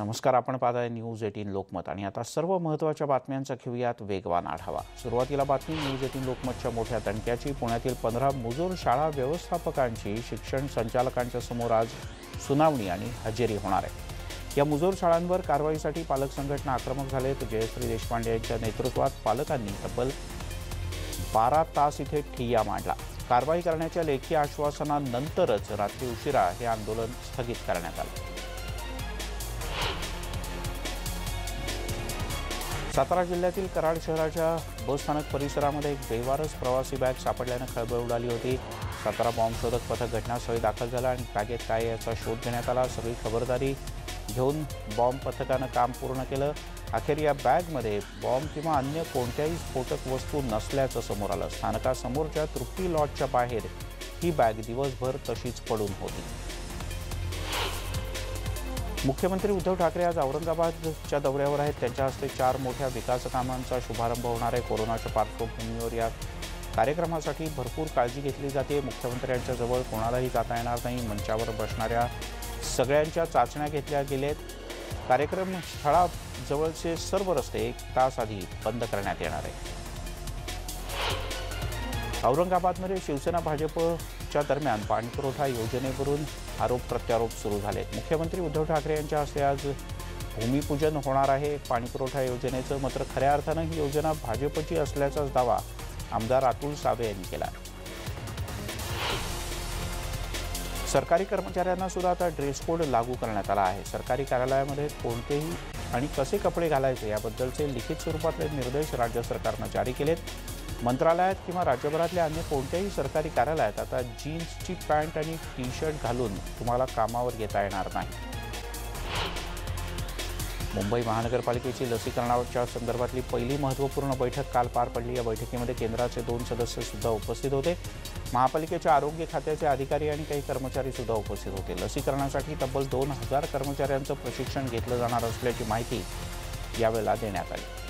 नमस्कार आपण पाहताय न्यूज एटीन लोकमत. आणि आता सर्व महत्त्वाच्या बातम्यांचा घेऊयात वेगवान आढावा. सुरुवातीला बातमी न्यूज एटीन लोकमतच्या मोठ्या दणक्याची. पुण्यातील पंधरा मुजूर शाळा व्यवस्थापकांची शिक्षण संचालकांच्या समोर आज सुनावणी आणि हजेरी होणार आहे. या मुजोर शाळांवर कारवाईसाठी पालक संघटना आक्रमक झालेत. जयश्री देशपांडे यांच्या नेतृत्वात पालकांनी तब्बल बारा तास इथे ठिय्या मांडला. कारवाई करण्याच्या लेखी आश्वासनानंतरच रात्री उशिरा हे आंदोलन स्थगित करण्यात आलं. सातारा जिल्ह्यातील कराड शहराच्या बसस्थानक परिसरामध्ये एक बेवारस प्रवासी बॅग सापडल्यानं खळबळ उडाली होती. सातारा बॉम्बशोधक पथक घटनास्थळी दाखल झालं आणि बॅगेत काय याचा शोध घेण्यात आला. सगळी खबरदारी घेऊन बॉम्ब पथकानं काम पूर्ण केलं. अखेर या बॅगमध्ये बॉम्ब किंवा अन्य कोणत्याही स्फोटक वस्तू नसल्याचं समोर आलं. स्थानकासमोरच्या तृप्ती लॉजच्या बाहेर ही बॅग दिवसभर तशीच पडून होती. मुख्यमंत्री उद्धव ठाकरे आज औरंगाबादच्या दौऱ्यावर आहेत. त्यांच्या हस्ते चार मोठ्या विकास कामांचा शुभारंभ होणार आहे. कोरोनाच्या पार्श्वभूमीवर या कार्यक्रमासाठी भरपूर काळजी घेतली जाते. मुख्यमंत्र्यांच्या जवळ कोणालाही जाता येणार नाही. मंचावर बसणाऱ्या सगळ्यांच्या चाचण्या घेतल्या गेलेत कार्यक्रम स्थळाजवळचे सर्व रस्ते एक तास आधी बंद करण्यात येणार आहे औरंगाबादमध्ये शिवसेना भाजपच्या दरम्यान पाणीपुरवठा योजनेवरून आरोप प्रत्यारोप सुरू झाले. मुख्यमंत्री उद्धव ठाकरे यांच्या हस्ते आज भूमिपूजन होणार आहे. पाणीपुरवठा योजनेचं मात्र खऱ्या अर्थानं ही योजना भाजपची असल्याचाच दावा आमदार अतुल सावे यांनी केला सरकारी कर्मचाऱ्यांना सुद्धा आता ड्रेस कोड लागू करण्यात आला आहे. सरकारी कार्यालयामध्ये कोणतेही आणि कसे कपडे घालायचे याबद्दलचे लिखित स्वरूपातले निर्देश राज्य सरकारनं जारी केलेत. मंत्रालयात किंवा राज्यभरातल्या अन्य कोणत्याही सरकारी कार्यालयात आता जीन्सची पॅन्ट आणि टी शर्ट घालून तुम्हाला कामावर घेता येणार नाही. मुंबई महानगरपालिकेची लसीकरणाच्या संदर्भातली पहिली महत्त्वपूर्ण बैठक काल पार पडली. या बैठकीमध्ये केंद्राचे दोन सदस्य सुद्धा उपस्थित होते. महापालिकेच्या आरोग्य खात्याचे अधिकारी आणि काही कर्मचारी सुद्धा उपस्थित होते. लसीकरणासाठी तब्बल दोन हजार कर्मचाऱ्यांचं प्रशिक्षण घेतलं जाणार असल्याची माहिती यावेळेला देण्यात आली.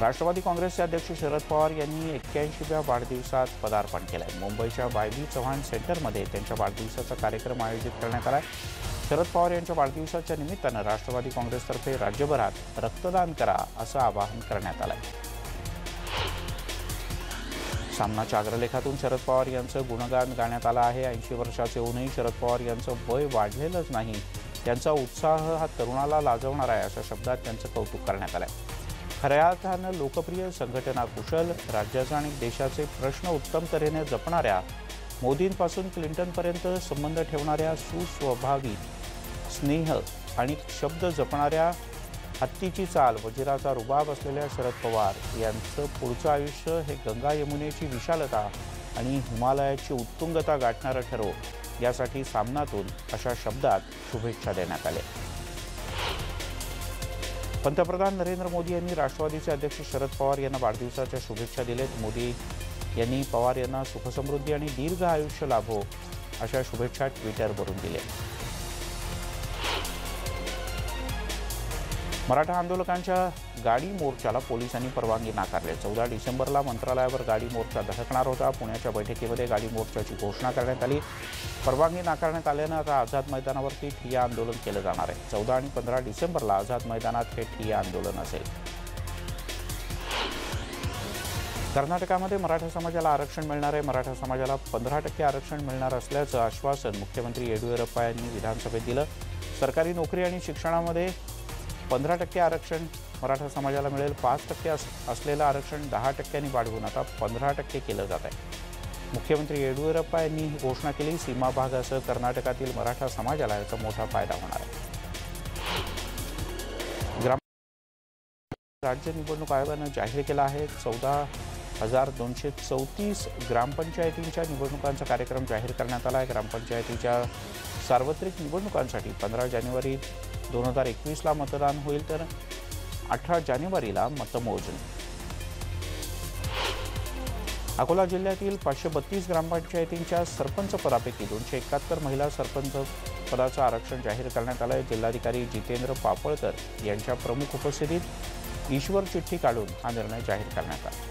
राष्ट्रवादी काँग्रेसचे अध्यक्ष शरद पवार यांनी एक्क्याऐंशीव्या वाढदिवसात पदार्पण केलं आहे मुंबईच्या वायबी चव्हाण सेंटरमध्ये त्यांच्या वाढदिवसाचा कार्यक्रम आयोजित करण्यात आला आहे शरद पवार यांच्या वाढदिवसाच्या निमित्तानं राष्ट्रवादी काँग्रेसतर्फे राज्यभरात रक्तदान करा असं आवाहन करण्यात आलं आहे सामनाच्या अग्रलेखातून शरद पवार यांचं गुणगान गाण्यात आलं आहे. ऐंशी वर्षाचे होऊनही शरद पवार यांचं वय वाढलेलंच नाही. त्यांचा उत्साह हा तरुणाला लाजवणार आहे अशा शब्दात त्यांचं कौतुक करण्यात आलं आहे खऱ्या अर्थानं लोकप्रिय संघटना कुशल राज्याचा आणि देशाचे प्रश्न उत्तम तऱ्हेने जपणाऱ्या मोदींपासून क्लिंटनपर्यंत संबंध ठेवणाऱ्या सुस्वभावी स्नेह आणि शब्द जपणाऱ्या हत्तीची चाल वजिराचा रुबाब असलेल्या शरद पवार यांचं पुढचं आयुष्य हे गंगा यमुनेची विशालता आणि हिमालयाची उत्तुंगता गाठणारं ठरो यासाठी सामनातून अशा शब्दात शुभेच्छा देण्यात आल्या. पंतप्रधान नरेंद्र मोदी यांनी राष्ट्रवादीचे अध्यक्ष शरद पवार यांना वाढदिवसाच्या शुभेच्छा दिल्यात. मोदी यांनी पवार यांना सुखसमृद्धी आणि दीर्घ आयुष्य लाभो अशा शुभेच्छा ट्विटरवरून दिल्या. मराठा आंदोलकांच्या गाडी मोर्चाला पोलिसांनी परवानगी नाकारली. चौदा डिसेंबरला मंत्रालयावर गाडी मोर्चा धडकणार होता. पुण्याच्या बैठकीमध्ये गाडी मोर्चाची घोषणा करण्यात आली. परवानगी नाकारण्यात आल्यानं आता आझाद मैदानावरती ठिय्या आंदोलन केलं जाणार आहे. चौदा आणि पंधरा डिसेंबरला आझाद मैदानात हे ठिय्या आंदोलन असेल. कर्नाटकामध्ये मराठा समाजाला आरक्षण मिळणार आहे. मराठा समाजाला पंधरा टक्के आरक्षण मिळणार असल्याचं आश्वासन मुख्यमंत्री येडियुरप्पा यांनी विधानसभेत दिलं. सरकारी नोकरी आणि शिक्षणामध्ये पंधरा टक्के आरक्षण मराठा समाजाला मिळेल पाच टक्के अस असलेलं आरक्षण दहा टक्क्यांनी वाढवून आता पंधरा टक्के केलं जात आहे. मुख्यमंत्री येडियुरप्पा यांनी ही घोषणा केली सीमा भागासह कर्नाटकातील मराठा समाजाला याचा मोठा फायदा होणार आहे. ग्राम राज्य निवडणूक आयोगानं जाहीर केला आहे चौदा हजार दोनशे चौतीस ग्रामपंचायतींच्या निवडणुकांचा कार्यक्रम जाहीर करण्यात आला आहे. ग्रामपंचायतीच्या सार्वत्रिक निवडणुकांसाठी पंधरा जानेवारी दोन हजार एकवीसला मतदान होईल तर अठरा जानेवारीला मतमोजणी. अकोला जिल्ह्यातील पाचशे बत्तीस ग्रामपंचायतींच्या सरपंच पदापैकी दोनशे एकाहत्तर महिला सरपंच पदाचं आरक्षण जाहीर करण्यात आलं आहे जिल्हाधिकारी जितेंद्र पापळकर यांच्या प्रमुख उपस्थितीत ईश्वर चिठ्ठी काढून हा निर्णय जाहीर करण्यात आला.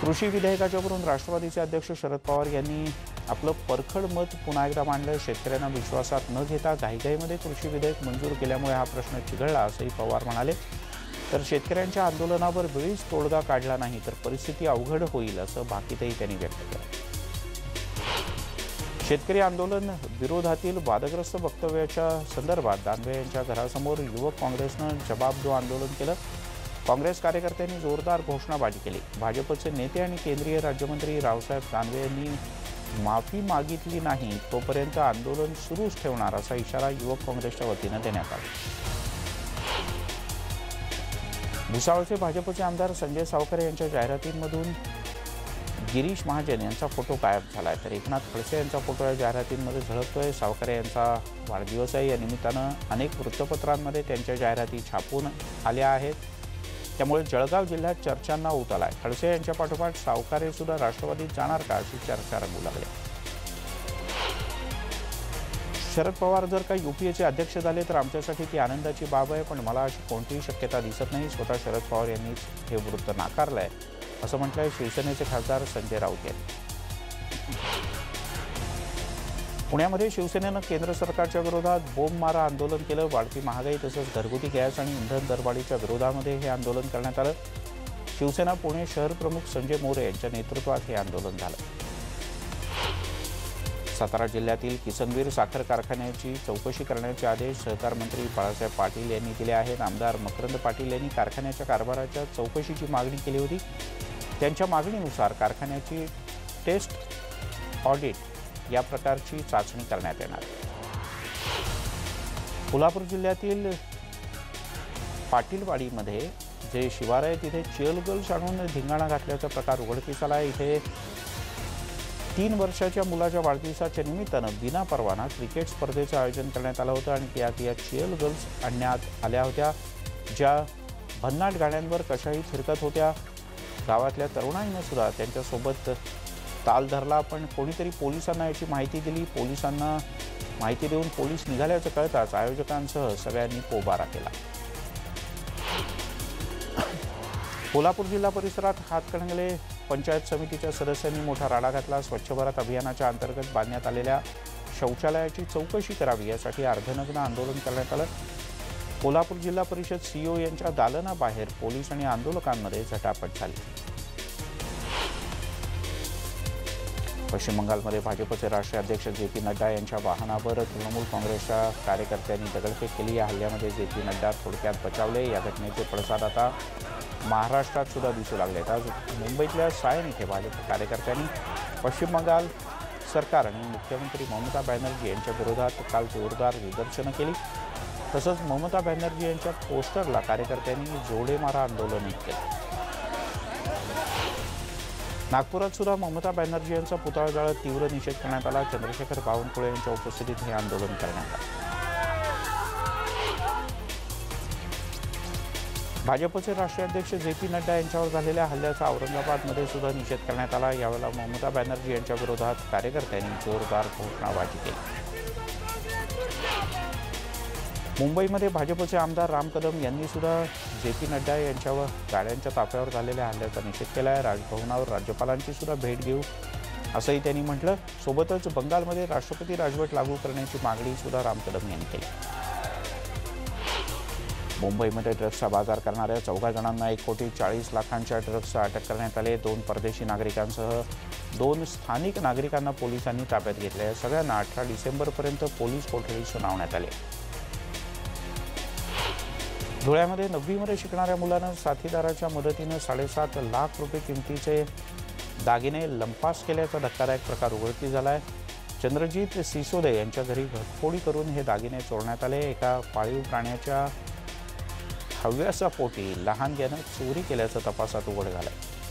कृषी विधेयकाच्यावरून राष्ट्रवादीचे अध्यक्ष शरद पवार यांनी आपलं परखड मत पुन्हा एकदा मांडलं. शेतकऱ्यांना विश्वासात न घेता घाईघाईमध्ये कृषी विधेयक मंजूर केल्यामुळे हा प्रश्न चिघळला असंही पवार म्हणाले. तर शेतकऱ्यांच्या आंदोलनावर वेळीच तोडगा काढला नाही तर परिस्थिती अवघड होईल असं भाकीतही त्यांनी व्यक्त केलं. शेतकरी आंदोलन विरोधातील वादग्रस्त वक्तव्याच्या संदर्भात दानवे यांच्या घरासमोर युवक काँग्रेसनं जबाबदो आंदोलन केलं. काँग्रेस कार्यकर्त्यांनी जोरदार घोषणाबाजी केली. भाजपचे नेते आणि केंद्रीय राज्यमंत्री रावसाहेब दानवे यांनी माफी मागितली नाही तोपर्यंत आंदोलन सुरूच ठेवणार असा इशारा युवक काँग्रेसच्या वतीनं देण्यात आला. भुसावळचे भाजपचे आमदार संजय सावकर यांच्या जाहिरातींमधून गिरीश महाजन यांचा फोटो गायब झाला आहे तर एकनाथ खडसे यांचा फोटो या जाहिरातींमध्ये झळकतोय. सावकरे यांचा वाढदिवस आहे या निमित्तानं अनेक वृत्तपत्रांमध्ये त्यांच्या जाहिराती छापून आल्या आहेत. त्यामुळे जळगाव जिल्ह्यात चर्चांना उत आलाय. खडसे यांच्या पाठोपाठ सावकारे सुद्धा राष्ट्रवादीत जाणार का अशी चर्चा रंगू लागली. शरद पवार जर का युपीएचे अध्यक्ष झाले तर आमच्यासाठी ती आनंदाची बाब आहे पण मला अशी कोणतीही शक्यता दिसत नाही. स्वतः शरद पवार यांनी हे वृत्त नाकारलं आहे असं म्हटलंय शिवसेनेचे खासदार संजय राऊत यांनी. पुण्यामध्ये शिवसेनेनं केंद्र सरकारच्या विरोधात बोंबमारा आंदोलन केलं. वाढती महागाई तसंच घरगुती गॅस आणि इंधन दरवाढीच्या विरोधामध्ये हे आंदोलन करण्यात आलं. शिवसेना पुणे शहर प्रमुख संजय मोरे यांच्या नेतृत्वात हे आंदोलन झालं. सातारा जिल्ह्यातील किसनवीर साखर कारखान्याची चौकशी करण्याचे आदेश सहकार मंत्री बाळासाहेब पाटील यांनी दिले आहेत. आमदार मकरंद पाटील यांनी कारखान्याच्या कारभाराच्या चौकशीची मागणी केली होती. त्यांच्या मागणीनुसार कारखान्याची टेस्ट ऑडिट या प्रकारची चाचणी करण्यात येणार. कोल्हापूर जिल्ह्यातील पाटीलवाडीमध्ये जे शिवार आहे तिथे चिअलगर्ल्स आणून धिंगाणा घातल्याचा प्रकार उघडकीस आला आहे इथे तीन वर्षाच्या मुलाच्या वाढदिवसाच्या निमित्तानं बिना परवाना क्रिकेट स्पर्धेचं आयोजन करण्यात आलं होतं आणि त्यात या चेल गर्ल्स आणण्यात आल्या होत्या ज्या भन्नाट गाड्यांवर कशाही फिरकत होत्या. गावातल्या तरुणाईनं सुद्धा त्यांच्यासोबत ताल धरला पण कोणीतरी पोलिसांना याची माहिती दिली. पोलिसांना माहिती देऊन पोलीस निघाल्याचं कळताच आयोजकांसह सगळ्यांनी पोबारा केला. कोल्हापूर जिल्हा परिसरात हातकणंगले पंचायत समितीच्या सदस्यांनी मोठा राडा घातला. स्वच्छ भारत अभियानाच्या अंतर्गत बांधण्यात आलेल्या शौचालयाची चौकशी करावी यासाठी अर्धनग्न आंदोलन करण्यात आलं. कोल्हापूर जिल्हा परिषद सीईओ यांच्या दालनाबाहेर पोलीस आणि आंदोलकांमध्ये झटापट झाली. पश्चिम बंगालमध्ये भाजपचे राष्ट्रीय अध्यक्ष जे पी नड्डा यांच्या वाहनावर तृणमूल काँग्रेसच्या कार्यकर्त्यांनी दगडफेक केली. या हल्ल्यामध्ये जे पी नड्डा थोडक्यात बचावले. या घटनेचे पडसाद आता महाराष्ट्रात सुद्धा दिसू लागले आज मुंबईतल्या सायन इथे भाजप कार्यकर्त्यांनी पश्चिम बंगाल सरकार आणि मुख्यमंत्री ममता बॅनर्जी यांच्या विरोधात काल जोरदार निदर्शनं केली. तसंच ममता बॅनर्जी यांच्या पोस्टरला कार्यकर्त्यांनी जोडेमारा आंदोलन केलं. नागपुरात सुद्धा ममता बॅनर्जी यांचा पुतळा जाळत तीव्र निषेध करण्यात आला. चंद्रशेखर बावनकुळे यांच्या उपस्थितीत हे आंदोलन करण्यात आलं. भाजपचे राष्ट्रीय अध्यक्ष जे पी नड्डा यांच्यावर झालेल्या हल्ल्याचा औरंगाबादमध्ये सुद्धा निषेध करण्यात आला. यावेळेला ममता बॅनर्जी यांच्या विरोधात कार्यकर्त्यांनी जोरदार घोषणाबाजी केली. मुंबईमध्ये भाजपचे आमदार राम कदम यांनी सुद्धा जे पी नड्डा यांच्यावर गाड्यांच्या ताफ्यावर झालेल्या हल्ल्याचा निषेध केला आहे राजभवनावर राज्यपालांची सुद्धा भेट घेऊ असंही त्यांनी म्हटलं. सोबतच बंगालमध्ये राष्ट्रपती राजवट लागू करण्याची मागणी सुद्धा राम कदम यांनी केली. मुंबईमध्ये ड्रग्सचा बाजार करणाऱ्या चौघा जणांना एक कोटी चाळीस लाखांच्या ड्रग्सचा अटक करण्यात आले. दोन परदेशी नागरिकांसह दोन स्थानिक नागरिकांना पोलिसांनी ताब्यात घेतले आहे सगळ्यांना अठरा डिसेंबरपर्यंत पोलीस कोठडी सुनावण्यात आले. धुळ्यामध्ये नववीमध्ये शिकणाऱ्या मुलानं साथीदाराच्या मदतीनं साडेसात लाख रुपये किमतीचे दागिने लंपास केल्याचा धक्कादायक प्रकार उघडकीस झाला आहे चंद्रजीत सिसोदे यांच्या घरी घटफोडी करून हे दागिने चोरण्यात आले. एका पाळीव प्राण्याच्या हव्यासा पोटी लहानग्यानं चोरी केल्याचं तपासात उघड झालं आहे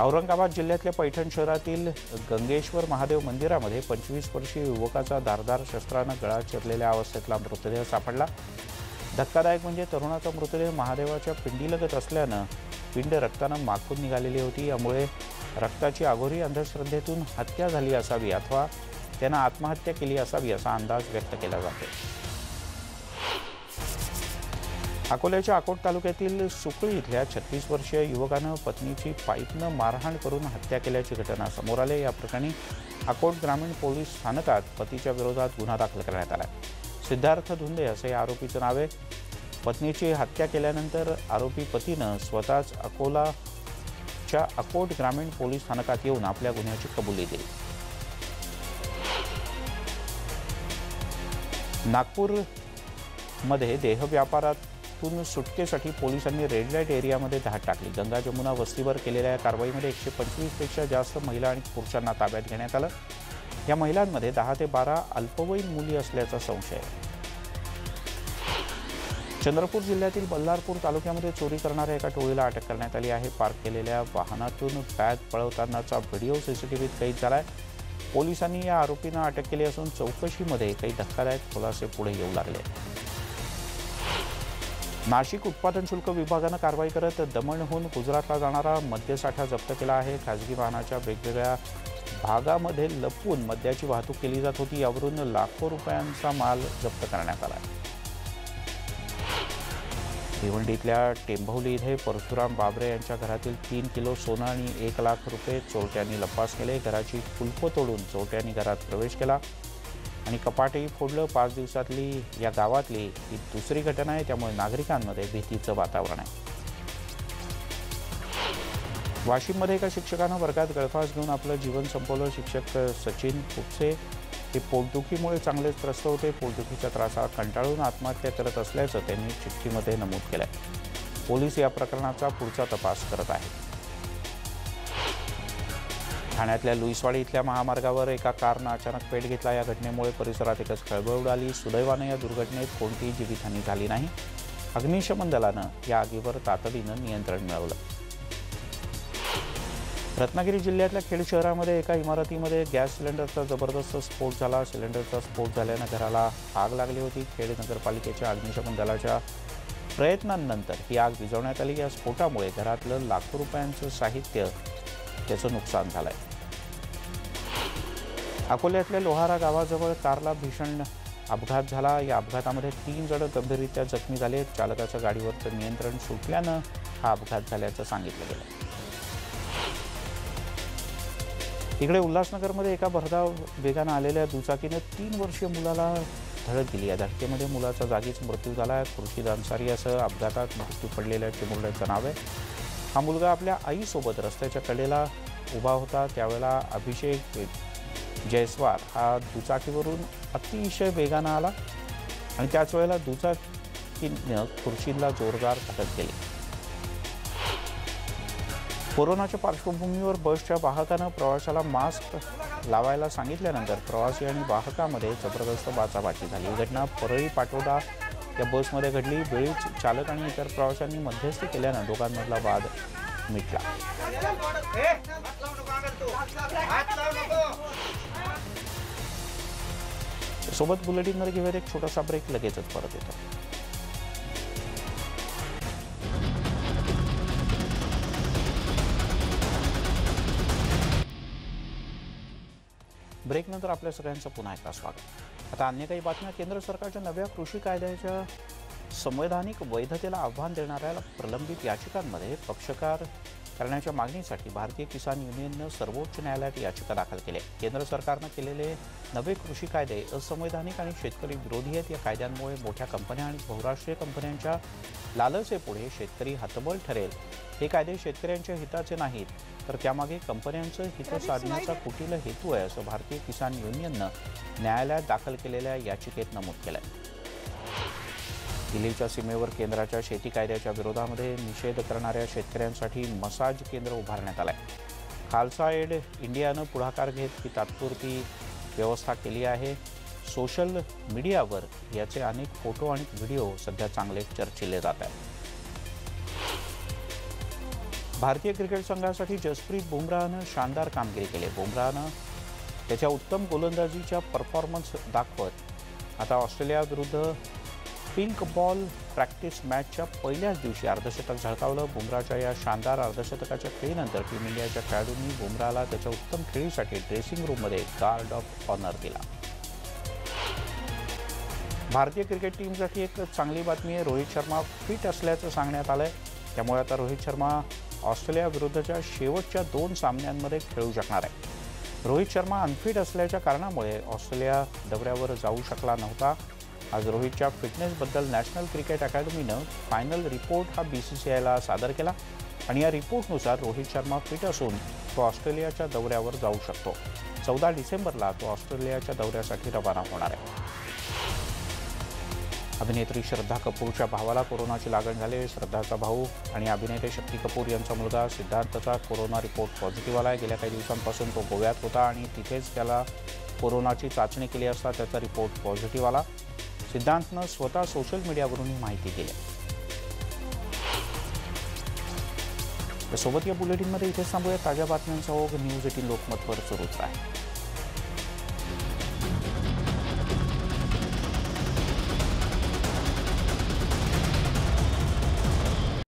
औरंगाबाद जिल्ह्यातल्या पैठण शहरातील गंगेश्वर महादेव मंदिरामध्ये पंचवीस वर्षीय युवकाचा धारदार शस्त्रानं गळा चिरलेल्या अवस्थेतला मृतदेह सापडला. धक्कादायक म्हणजे तरुणाचा मृतदेह महादेवाच्या पिंडीलगत असल्यानं पिंड रक्तानं माखून निघालेली होती. यामुळे रक्ताची आघोरी अंधश्रद्धेतून हत्या झाली असावी अथवा त्यानं आत्महत्या केली असावी असा अंदाज व्यक्त केला जातो अकोल्याच्या अकोट तालुक्यातील सुकळी इथल्या छत्तीस वर्षीय युवकानं पत्नीची पाईपनं मारहाण करून हत्या केल्याची घटना समोर आली. या प्रकरणी अकोट ग्रामीण पोलीस स्थानकात पतीच्या विरोधात गुन्हा दाखल करण्यात आला. सिद्धार्थ धुंदे असे या आरोपीचं नाव आहे. पत्नीची हत्या केल्यानंतर आरोपी पतीनं स्वतःच अकोलाच्या अकोट ग्रामीण पोलीस स्थानकात येऊन आपल्या गुन्ह्याची कबुली दिली. नागपूरमध्ये देह व्यापारातून सुटकेसाठी पोलिसांनी रेड लाइट एरियामध्ये धाड टाकली. गंगा जमुना वस्तीवर केलेल्या या कारवाईमध्ये एकशे पंचवीसपेक्षा जास्त महिला आणि पुरुषांना ताब्यात घेण्यात आलं. या महिलांमध्ये दहा ते बारा अल्पवयीन मुली असल्याचा संशय. आहे चंद्रपूर जिल्ह्यातील बल्लारपूर तालुक्यामध्ये चोरी करणाऱ्या एका टोळीला अटक करण्यात आली आहे. पार्क केलेल्या वाहनातून बॅग पळवतानाचा व्हिडिओ सीसीटीव्हीत कैद झाला आहे पोलिसांनी या आरोपींना अटक केली असून चौकशीमध्ये काही धक्कादायक खुलासे पुढे येऊ लागले. नाशिक उत्पादन शुल्क विभागानं कारवाई करत दमणहून गुजरातला जाणारा मद्यसाठा जप्त केला आहे. खाजगी वाहनाच्या वेगवेगळ्या भागामध्ये लपवून मद्याची वाहतूक केली जात होती. यावरून लाखो रुपयांचा माल जप्त करण्यात आला भिवंडीतल्या टेंभवली इथे परशुराम बाबरे यांच्या घरातील तीन किलो सोनं आणि एक लाख रुपये चोरट्यांनी लपास केले. घराची कुलपं तोडून चोरट्यांनी घरात प्रवेश केला. आणि कपाटही फोडलं. पाच दिवसातली या गावातली ही दुसरी घटना आहे. त्यामुळे नागरिकांमध्ये भीतीचं वातावरण आहे. वाशिममध्ये एका शिक्षकानं वर्गात गळफास घेऊन आपलं जीवन संपवलं. शिक्षक सचिन फुपसे. हे पोटदुखीमुळे चांगलेच त्रस्त होते. पोटदुखीच्या त्रासाला कंटाळून आत्महत्या करत असल्याचं त्यांनी चिठ्ठीमध्ये नमूद केलंय. पोलीस या प्रकरणाचा पुढचा तपास करत आहेत. ठाण्यातल्या लुईसवाडी इथल्या महामार्गावर एका कारनं अचानक पेट घेतला. या घटनेमुळे परिसरात एकच खळबळ उडाली. सुदैवानं या दुर्घटनेत कोणतीही जीवितहानी झाली नाही. अग्निशमन दलानं या आगीवर तातडीनं नियंत्रण मिळवलं. रत्नागिरी जिल्ह्यातल्या खेड शहरामध्ये एका इमारतीमध्ये गॅस सिलेंडरचा जबरदस्त स्फोट झाला. सिलेंडरचा स्फोट झाल्यानं घराला आग लागली होती. खेड नगरपालिकेच्या अग्निशमन दलाच्या प्रयत्नांनंतर ही आग विझवण्यात आली. या स्फोटामुळे घरातलं लाखो रुपयांचं साहित्य त्याचं नुकसान झालं आहे अकोल्यातल्या लोहारा गावाजवळ कारला भीषण अपघात झाला. या अपघातामध्ये तीन जण गंभीररित्या जखमी झाले. चालकाचं गाडीवरचं नियंत्रण सुटल्यानं हा अपघात झाल्याचं सांगितलं गेलं. इकडे उल्हासनगरमध्ये एका भरधाव वेगानं आलेल्या दुचाकीनं तीन वर्षीय मुलाला धडक दिली. या धडकेमध्ये मुलाचा जागीच मृत्यू झाला. आहे खुर्शीद अन्सारी असं अपघातात मृत्यू पडलेल्या चिमुरड्याचं नाव आहे. हा मुलगा आपल्या आईसोबत रस्त्याच्या कडेला उभा होता. त्यावेळेला अभिषेक जयस्वार हा दुचाकीवरून अतिशय वेगानं आला आणि त्याच वेळेला दुचाकीनं खुर्शीदला जोरदार धडक केली कोरोनाच्या पार्श्वभूमीवर बसच्या वाहकानं प्रवाशाला मास्क लावायला सांगितल्यानंतर प्रवासी आणि वाहकामध्ये जबरदस्त बाचाबाची झाली. ही घटना परळी पाटोदा या बसमध्ये घडली. वेळीच चालक आणि इतर प्रवाशांनी मध्यस्थी केल्यानं दोघांमधला वाद मिटला. सोबत बुलेटिनवर घेऊयात एक छोटासा ब्रेक लगेचच परत येतो. ब्रेकनंतर आपल्या सगळ्यांचं पुन्हा एकदा स्वागत. आता अन्य काही बातम्या केंद्र सरकारच्या नव्या कृषी कायद्याच्या संवैधानिक वैधतेला आव्हान देणाऱ्या प्रलंबित याचिकांमध्ये पक्षकार करण्याच्या मागणीसाठी भारतीय किसान युनियननं सर्वोच्च न्यायालयात याचिका दाखल केली. आहे केंद्र सरकारनं केलेले नवे कृषी कायदे असंवैधानिक आणि शेतकरी विरोधी आहेत. या कायद्यांमुळे मोठ्या कंपन्या आणि बहुराष्ट्रीय कंपन्यांच्या लालसेपुढे शेतकरी हतबल ठरेल. हे कायदे शेतकऱ्यांच्या हिताचे नाहीत तर त्यामागे कंपन्यांचं हित साधण्याचा कुटील हेतू आहे असं भारतीय किसान युनियननं न्यायालयात दाखल केलेल्या याचिकेत नमूद केलं आहे दिल्लीच्या सीमेवर केंद्राच्या शेती कायद्याच्या विरोधामध्ये निषेध करणाऱ्या शेतकऱ्यांसाठी मसाज केंद्र उभारण्यात आलं आहे खालसा एड इंडियानं पुढाकार घेत ही तात्पुरती व्यवस्था केली आहे. सोशल मीडियावर याचे अनेक फोटो आणि व्हिडिओ सध्या चांगले चर्चिले जात आहेत. भारतीय क्रिकेट संघासाठी जसप्रीत बुमराहनं शानदार कामगिरी केली. बुमराहनं त्याच्या उत्तम गोलंदाजीच्या परफॉर्मन्स दाखवत आता ऑस्ट्रेलियाविरुद्ध पिंक बॉल प्रॅक्टिस मॅचच्या पहिल्याच दिवशी अर्धशतक झळकावलं. बुमराच्या या शानदार अर्धशतकाच्या खेळीनंतर टीम इंडियाच्या खेळाडूंनी बुमराला त्याच्या उत्तम खेळीसाठी ड्रेसिंग रूममध्ये गार्ड ऑफ ऑनर दिला. भारतीय क्रिकेट टीमसाठी एक चांगली बातमी आहे. रोहित शर्मा फिट असल्याचं सांगण्यात आलं आहे त्यामुळे आता रोहित शर्मा ऑस्ट्रेलियाविरुद्धच्या शेवटच्या दोन सामन्यांमध्ये खेळू शकणार आहे. रोहित शर्मा अनफिट असल्याच्या कारणामुळे ऑस्ट्रेलिया दौऱ्यावर जाऊ शकला नव्हता. आज रोहितच्या फिटनेसबद्दल नॅशनल क्रिकेट अकॅडमीनं फायनल रिपोर्ट हा बी सी सी आयला सादर केला आणि या रिपोर्टनुसार रोहित शर्मा फिट असून तो ऑस्ट्रेलियाच्या दौऱ्यावर जाऊ शकतो. चौदा डिसेंबरला तो ऑस्ट्रेलियाच्या दौऱ्यासाठी रवाना होणार आहे. अभिनेत्री श्रद्धा कपूरच्या भावाला कोरोनाची लागण झाली. श्रद्धाचा भाऊ आणि अभिनेते शक्ती कपूर यांचा मुलगा सिद्धार्थचा कोरोना रिपोर्ट पॉझिटिव्ह आला आहे गेल्या काही दिवसांपासून तो गोव्यात होता आणि तिथेच त्याला कोरोनाची चाचणी केली असता त्याचा रिपोर्ट पॉझिटिव्ह आला. सिद्धांतनं स्वतः सोशल मीडियावरून ही माहिती दिली. सोबत या बुलेटिनमध्ये इथेच थांबूया. ताज्या बातम्यांचा ओघ न्यूज एटीन लोकमतवर सुरूच आहे.